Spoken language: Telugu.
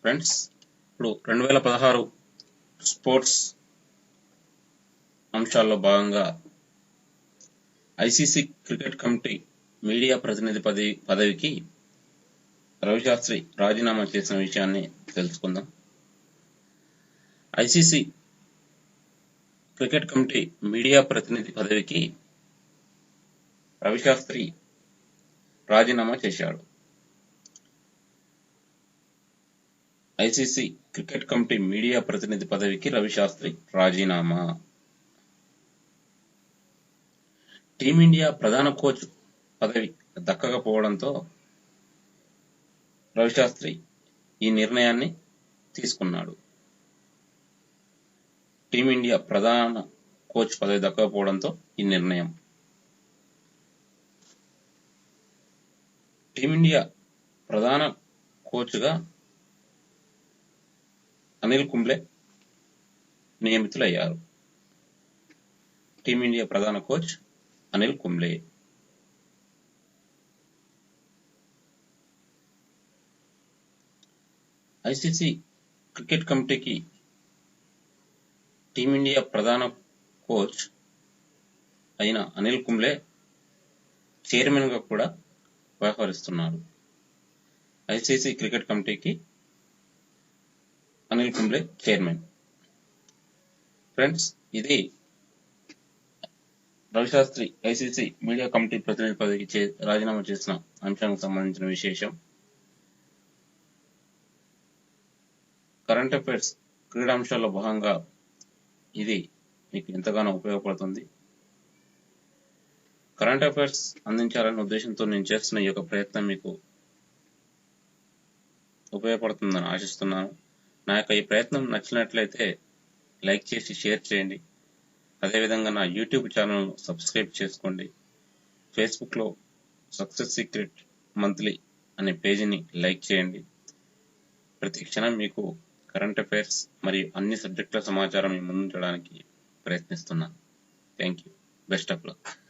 ఫ్రెండ్స్ ఇప్పుడు రెండు వేల పదహారు స్పోర్ట్స్ అంశాల్లో భాగంగా ఐసీసీ క్రికెట్ కమిటీ మీడియా ప్రతినిధి పదవి పదవికి రవిశాస్త్రి రాజీనామా చేసిన విషయాన్ని తెలుసుకుందాం. ఐసీసీ క్రికెట్ కమిటీ మీడియా ప్రతినిధి పదవికి రవిశాస్త్రి రాజీనామా చేశాడు. ఐసీసీ క్రికెట్ కమిటీ మీడియా ప్రతినిధి పదవికి రవిశాస్త్రి రాజీనామా. టీమిండియా ప్రధాన కోచ్ పదవి దక్కకపోవడంతో రవిశాస్త్రి ఈ నిర్ణయాన్ని తీసుకున్నాడు. టీమిండియా ప్రధాన కోచ్ పదవి దక్కకపోవడంతో ఈ నిర్ణయం. టీమిండియా ప్రధాన కోచ్గా అనిల్ కుంబ్లే నియమితులయ్యారు. టీమిండియా ప్రధాన coach Anil Kumble. ICC cricket కమిటీకి టీమిండియా ప్రధాన కోచ్ అయిన అనిల్ కుంబ్లే చైర్మన్గా కూడా వ్యవహరిస్తున్నారు. ఐసీసీ క్రికెట్ కమిటీకి అనిల్ కుంబ్లే చైర్మన్. ఫ్రెండ్స్ ఇది రవిశాస్త్రి ఐసీసీ మీడియా కమిటీ ప్రతినిధి పదవికి చే- రాజీనామా చేసిన అంశానికి సంబంధించిన విశేషం. కరెంట్ అఫైర్స్ క్రీడాంశాల్లో భాగంగా ఇది మీకు ఎంతగానో ఉపయోగపడుతుంది. కరెంట్ అఫైర్స్ అందించాలనే ఉద్దేశంతో నేను చేస్తున్న ఈ యొక్క ప్రయత్నం మీకు ఉపయోగపడుతుందని ఆశిస్తున్నాను. నా యొక్క ఈ ప్రయత్నం నచ్చినట్లయితే లైక్ చేసి షేర్ చేయండి. అదేవిధంగా నా యూట్యూబ్ ఛానల్ సబ్స్క్రైబ్ చేసుకోండి. ఫేస్బుక్లో సక్సెస్ సీక్రెట్ మంత్లీ అనే పేజీని లైక్ చేయండి. ప్రతి క్షణం మీకు కరెంట్ అఫైర్స్ మరియు అన్ని సబ్జెక్టుల సమాచారం ముందుంచడానికి ప్రయత్నిస్తున్నాను. Thank you. Best of luck.